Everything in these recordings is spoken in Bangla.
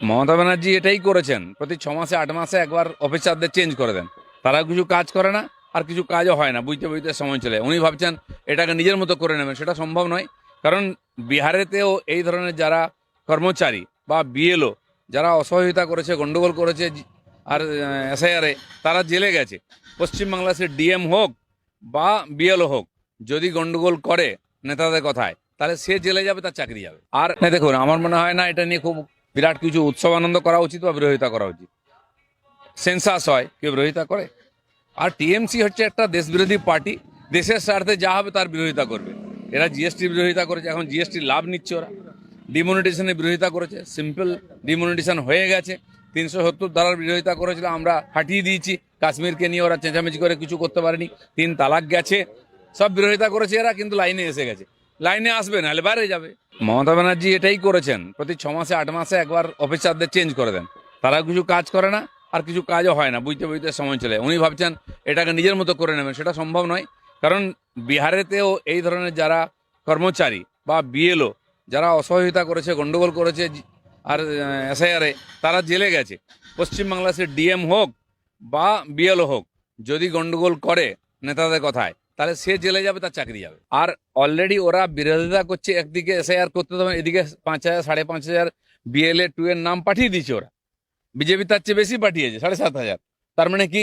মমতা ব্যানার্জি এটাই করেছেন। প্রতি ছ মাসে, আট মাসে একবার অফিসারদের চেঞ্জ করে দেন। তারা কিছু কাজ করে না, আর কিছু কাজও হয় না, বুঝতে বুঝতে সময় চলে উনি ভাবছেন এটাকে নিজের মতো করে নেবেন, সেটা সম্ভব নয়। কারণ বিহারেতেও এই ধরনের যারা কর্মচারী বা বিএলও যারা অসহযোগিতা করেছে, গন্ডগোল করেছে আর এসআইআরে তারা জেলে গেছে। পশ্চিমবাংলা সে ডিএম হোক বা বিএলও হোক, যদি গন্ডগোল করে নেতাদের কথায়, তাহলে সে জেলে যাবে, তার চাকরি যাবে। আর দেখুন, আমার মনে হয় না, এটা নিয়ে খুব বিরাট কিছু উৎসব আনন্দ করা উচিত বা বিরোধিতা করা উচিত? সেন্সাস হয়, কেউ বিরোধিতা করে? আর টিএমসি হচ্ছে একটা দেশ বিরোধী পার্টি, দেশের স্বার্থে যা হবে তার বিরোধিতা করবে। এরা জিএসটির বিরোধিতা করেছে, এখন জিএসটির লাভ নিচ্ছে ওরা। ডিমনিটেশনের বিরোধিতা করেছে সিম্পল ডিমনিটেশন হয়ে গেছে। তিনশো সত্তর ধারার বিরোধিতা করেছিল, আমরা হাঁটিয়ে দিয়েছি। কাশ্মীরকে নিয়ে ওরা চেঁচামেচি করে কিছু করতে পারেনি। তিন তালাক গেছে। সব বিরোধিতা করেছে এরা, কিন্তু লাইনে এসে গেছে। লাইনে আসবে নাহলে বাইরে যাবে। মমতা ব্যানার্জি এটাই করেছেন। প্রতি ছ মাসে, আট মাসে একবার অফিসারদের চেঞ্জ করে দেন। তারা কিছু কাজ করে না, আর কিছু কাজও হয় না, বুঝতে বুঝতে সময় চলে উনি ভাবছেন এটাকে নিজের মতো করে নেবেন, সেটা সম্ভব নয়। কারণ বিহারেতেও এই ধরনের যারা কর্মচারী বা বিএলও, যারা অসহযোগিতা করেছে, গন্ডগোল করেছে আর এসআইআরে তারা জেলে গেছে। পশ্চিমবাংলা সে ডিএম হোক বা বিএলও হোক, যদি গন্ডগোল করে নেতাদের কথায় তাহলে সে জেলে যাবে তার চাকরি যাবে। আর অলরেডি ওরা বিরোধিতা করছে একদিকে এসআইআর করতে তবে এদিকে পাঁচ হাজার সাড়ে পাঁচ হাজার বিএলএ টু এর নাম পাঠিয়ে দিয়েছে ওরা। বিজেপি তার চেয়ে বেশি পাঠিয়েছে সাড়ে সাত হাজার। তার মানে কি?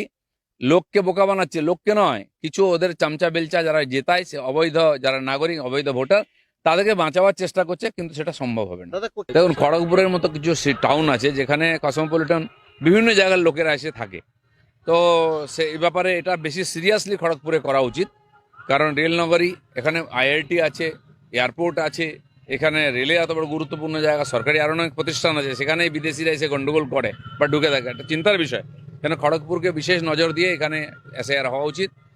লোককে বোকা বানাচ্ছে লোককে নয় কিছু ওদের চামচা বেলচা যারা জেতায় সে অবৈধ যারা নাগরিক অবৈধ ভোটার তাদেরকে বাঁচাবার চেষ্টা করছে কিন্তু সেটা সম্ভব হবে না। দেখুন খড়গপুরের মতো কিছু টাউন আছে যেখানে কসমোপলিটন বিভিন্ন জায়গার লোকেরা এসে থাকে। তো সে এই ব্যাপারে এটা বেশি সিরিয়াসলি খড়গপুরে করা উচিত। কারণ রেল নগরী, এখানে আইআইটি আছে, এয়ারপোর্ট আছে, এখানে রেলে এত বড় গুরুত্বপূর্ণ জায়গা, সরকারি আরও অনেক প্রতিষ্ঠান আছে সেখানে বিদেশিরা এসে গণ্ডগোল করে বা ঢুকে থাকে। একটা চিন্তার বিষয়। কেন খড়গপুরকে বিশেষ নজর দিয়ে এখানে এসআইআর হওয়া উচিত।